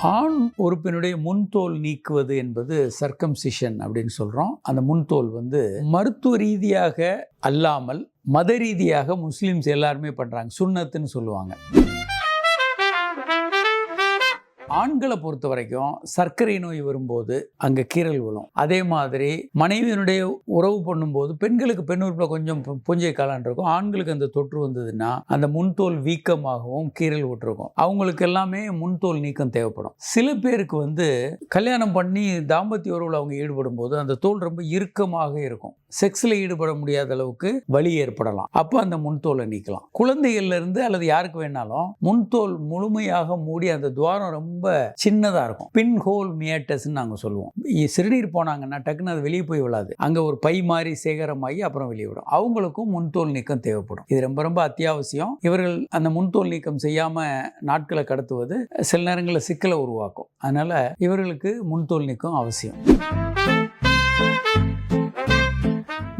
ஆண் உறுப்பினுடைய முன்தோல் நீக்குவது என்பது சர்க்கம்சிஷன் அப்படின்னு சொல்கிறோம் அந்த முன்தோல் வந்து மருத்துவ ரீதியாக அல்லாமல் மத ரீதியாக முஸ்லீம்ஸ் எல்லாருமே பண்ணுறாங்க சுண்ணத்துன்னு சொல்லுவாங்க. ஆண்களை பொறுத்த வரைக்கும் சர்க்கரை நோய் வரும்போது அங்கே கீறல் விழும். அதே மாதிரி மனைவியினுடைய உறவு பண்ணும்போது பெண்களுக்கு பெண் உறுப்பில் கொஞ்சம் பு- புஞ்சை காலான் இருக்கும். ஆண்களுக்கு அந்த தொற்று வந்ததுன்னா அந்த முன்தோல் வீக்கமாகவும் கீறல் விட்டுருக்கும். அவங்களுக்கு எல்லாமே முன்தோல் நீக்கம் தேவைப்படும். சில பேருக்கு வந்து கல்யாணம் பண்ணி தாம்பத்திய உறவில் அவங்க ஈடுபடும் போது அந்த தோல் ரொம்ப இறுக்கமாக இருக்கும். செக்ஸில் ஈடுபட முடியாத அளவுக்கு வலி ஏற்படலாம். அப்போ அந்த முன்தோலை நீக்கலாம். குழந்தைகள்லேருந்து அல்லது யாருக்கு வேணாலும் முன்தோல் முழுமையாக மூடி அந்த துவாரம் ரொம்ப சின்னதாக இருக்கும். பின் ஹோல் மியாட்டஸ்ன்னு நாங்கள் சொல்லுவோம். சிறுநீர் போனாங்கன்னா டக்குன்னு அது வெளியே போய் விழாது. அங்கே ஒரு பை மாதிரி சேகரமாகி அப்புறம் வெளியே விடும். அவங்களுக்கும் முன்தோல் நீக்கம் தேவைப்படும். இது ரொம்ப ரொம்ப அத்தியாவசியம். இவர்கள் அந்த முன்தோல் நீக்கம் செய்யாமல் நாட்களை கடத்துவது சில நேரங்களில் சிக்கலை உருவாக்கும். அதனால் இவர்களுக்கு முன்தோல் நீக்கம் அவசியம்.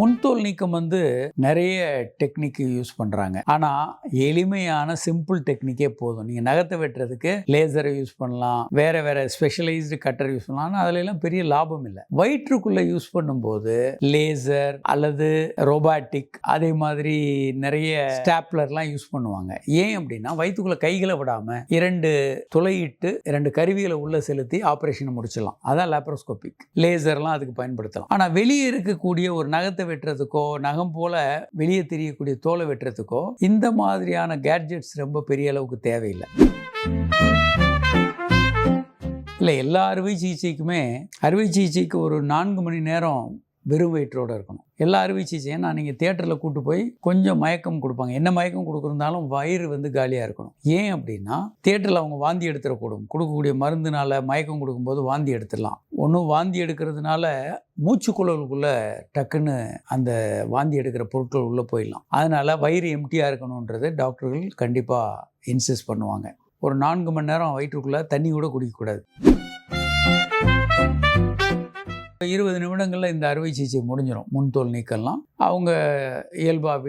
முன்தோல் நீக்கம் வந்து நிறைய டெக்னிக் யூஸ் பண்ணுறாங்க ஆனால் எளிமையான சிம்பிள் டெக்னிக்கே போதும். நீங்கள் நகத்தை வெட்டுறதுக்கு லேசரை யூஸ் பண்ணலாம். வேறு வேறு ஸ்பெஷலைஸ்டு கட்டர் யூஸ் பண்ணலாம். ஆனால் அதிலெல்லாம் பெரிய லாபம் இல்லை. வயிற்றுக்குள்ளே யூஸ் பண்ணும்போது லேசர் அல்லது ரோபாட்டிக் அதே மாதிரி நிறைய ஸ்டாப்லர்லாம் யூஸ் பண்ணுவாங்க. ஏன் அப்படின்னா வயிற்றுக்குள்ளே கைகளை விடாமல் இரண்டு துளையிட்டு இரண்டு கருவிகளை உள்ளே செலுத்தி ஆப்ரேஷனை முடிச்சிடலாம். அதான் லேப்ரோஸ்கோபிக் லேசர்லாம் அதுக்கு பயன்படுத்தலாம். ஆனால் வெளியே இருக்கக்கூடிய ஒரு நகத்தை வெட்டுறதுக்கோ நகம் போல வெளியே தெரியக்கூடிய தோலை வெட்டுறதுக்கோ இந்த மாதிரியான கேட்ஜெட்ஸ் ரொம்ப பெரிய அளவுக்கு தேவையில்லை. இல்லை எல்லா அறுவை சிகிச்சைக்குமே அறுவை சிகிச்சைக்கு ஒரு நான்கு மணி நேரம் வெறும் வயிற்றோடு இருக்கணும். எல்லா அறுவை சிகிச்சையும் நான் நீங்கள் தேட்டரில் கூட்டு போய் கொஞ்சம் மயக்கம் கொடுப்பாங்க. என்ன மயக்கம் கொடுக்குறதாலும் வயிறு வந்து காலியாக இருக்கணும். ஏன் அப்படின்னா தேட்டரில் அவங்க வாந்தி எடுத்துடக்கூடும். கொடுக்கக்கூடிய மருந்துனால மயக்கம் கொடுக்கும்போது வாந்தி எடுத்துடலாம். ஒன்றும் வாந்தி எடுக்கிறதுனால மூச்சுக்குழலுக்குள்ளே டக்குன்னு அந்த வாந்தி எடுக்கிற பொருட்கள் உள்ளே போயிடலாம். அதனால் வயிறு எம்டியாக இருக்கணுன்றது டாக்டர்கள் கண்டிப்பாக இன்சிஸ்ட் பண்ணுவாங்க. ஒரு நான்கு மணி நேரம் வயிற்றுக்குள்ளே தண்ணி கூட குடிக்கக்கூடாது. இருபது நிமிடங்களில் இந்த அறுவை சிகிச்சை முடிஞ்சிடும் முன்தோல் நீக்கலாம் அவங்க இயல்பாக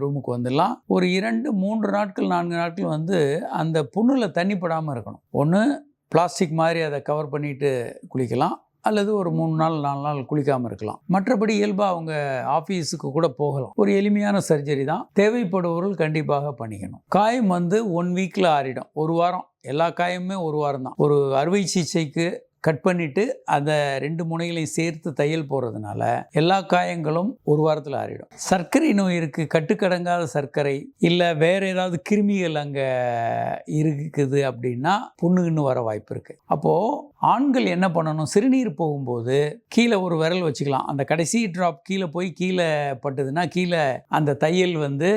ரூமுக்கு வந்துடலாம். ஒரு இரண்டு மூன்று நாட்கள் நான்கு நாட்கள் வந்து அந்த புண்ணில் தண்ணி படாமல் இருக்கணும். ஒன்று பிளாஸ்டிக் மாதிரி அதை கவர் பண்ணிட்டு குளிக்கலாம். அல்லது ஒரு மூணு நாள் நாலு நாள் குளிக்காமல் இருக்கலாம். மற்றபடி இயல்பாக அவங்க ஆஃபீஸுக்கு கூட போகலாம். ஒரு எளிமையான சர்ஜரி தான். தேவைப்படுபவர்கள் கண்டிப்பாக பண்ணிக்கணும். காயம் வந்து ஒன் வீக்கில் ஆறிடும். ஒரு வாரம். எல்லா காயமுமே ஒரு வாரம் தான். ஒரு அறுவை சிகிச்சைக்கு கட் பண்ணிட்டு அந்த ரெண்டு முனைகளையும் சேர்த்து தையல் போடுறதுனால எல்லா காயங்களும் ஒரு வாரத்தில் ஆறிடும். சர்க்கரை நோய் இருக்குது கட்டுக்கடங்காத சர்க்கரை இல்லை வேறு ஏதாவது கிருமிகள் அங்கே இருக்குது அப்படின்னா புண்ணுன்னு வர வாய்ப்பு இருக்குது அப்போது ஆண்கள் என்ன பண்ணணும்? சிறுநீர் போகும்போது கீழே ஒரு விரல் வச்சுக்கலாம். அந்த கடைசி ட்ராப் கீழே போய் கீழே பட்டுதுன்னா கீழே அந்த தையல் வந்து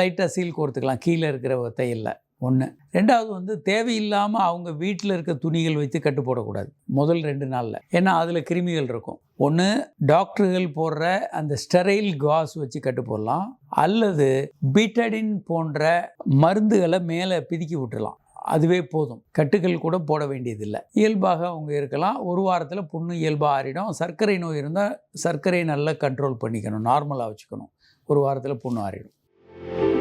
லைட்டாக சீல் கோர்த்துக்கலாம். கீழே இருக்கிற தையலில். ஒன்று ரெண்டாவது வந்து தேவையில்லாமல் அவங்க வீட்டில் இருக்க துணிகள் வைத்து கட்டு போடக்கூடாது. முதல் ரெண்டு நாளில். ஏன்னா அதில் கிருமிகள் இருக்கும். ஒன்று டாக்டர்கள் போடுற அந்த ஸ்டெரைல் காஸ் வச்சு கட்டு போடலாம். அல்லது பீட்டடின் போன்ற மருந்துகளை மேலே பிதுக்கி விட்டுலாம் அதுவே போதும். கட்டுகள் கூட போட வேண்டியதில்லை. இயல்பாக அவங்க இருக்கலாம். ஒரு வாரத்தில் புண்ணு இயல்பாக ஆறிடும். சர்க்கரை நோய் இருந்தால் சர்க்கரை நல்லா கண்ட்ரோல் பண்ணிக்கணும். நார்மலாக வச்சுக்கணும். ஒரு வாரத்தில் புண்ணு ஆறிடும்.